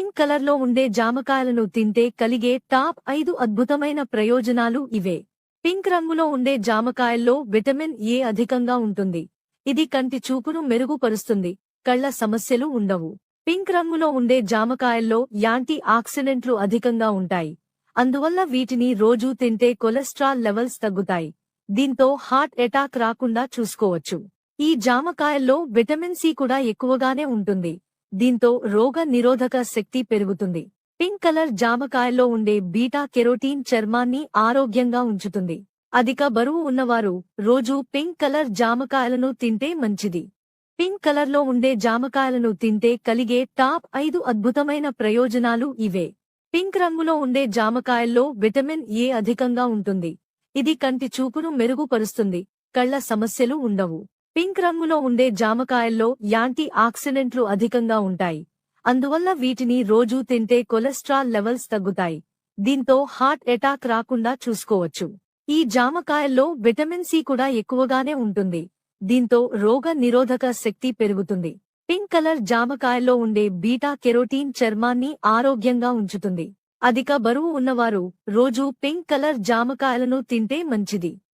Pink కలర్లో ఉండే జామకాయలను తింటే కలిగే టాప్ ఐదు అద్భుతమైన ప్రయోజనాలు ఇవే. పింక్ రంగులో ఉండే జామకాయల్లో విటమిన్ ఏ అధికంగా ఉంటుంది. ఇది కంటి చూపును మెరుగుపరుస్తుంది. కళ్ళ సమస్యలు ఉండవు. పింక్ రంగులో ఉండే జామకాయల్లో యాంటీ ఆక్సిడెంట్లు అధికంగా ఉంటాయి. అందువల్ల వీటిని రోజూ తింటే కొలెస్ట్రాల్ లెవెల్స్ తగ్గుతాయి. దీంతో హార్ట్ అటాక్ రాకుండా చూసుకోవచ్చు. ఈ జామకాయల్లో విటమిన్ సి కూడా ఎక్కువగానే ఉంటుంది. దీంతో రోగ నిరోధక శక్తి పెరుగుతుంది. పింక్ కలర్ జామకాయల్లో ఉండే బీటా కెరోటీన్ చర్మాన్ని ఆరోగ్యంగా ఉంచుతుంది. అధిక బరువు ఉన్నవారు రోజూ పింక్ కలర్ జామకాయలను తింటే మంచిది. పింక్ కలర్లో ఉండే జామకాయలను తింటే కలిగే టాప్ ఐదు అద్భుతమైన ప్రయోజనాలు ఇవే. పింక్ రంగులో ఉండే జామకాయల్లో విటమిన్ ఏ అధికంగా ఉంటుంది. ఇది కంటి చూపును మెరుగుపరుస్తుంది. కళ్ళ సమస్యలు ఉండవు. పింక్ రంగులో ఉండే జామకాయల్లో యాంటీ ఆక్సిడెంట్లు అధికంగా ఉంటాయి. అందువల్ల వీటిని రోజూ తింటే కొలెస్ట్రాల్ లెవెల్స్ తగ్గుతాయి. దీంతో హార్ట్ అటాక్ రాకుండా చూసుకోవచ్చు. ఈ జామకాయల్లో విటమిన్ సి కూడా ఎక్కువగానే ఉంటుంది. దీంతో రోగ నిరోధక శక్తి పెరుగుతుంది. పింక్ కలర్ జామకాయల్లో ఉండే బీటా కెరోటీన్ చర్మాన్ని ఆరోగ్యంగా ఉంచుతుంది. అధిక బరువు ఉన్నవారు రోజూ పింక్ కలర్ జామకాయలను తింటే మంచిది.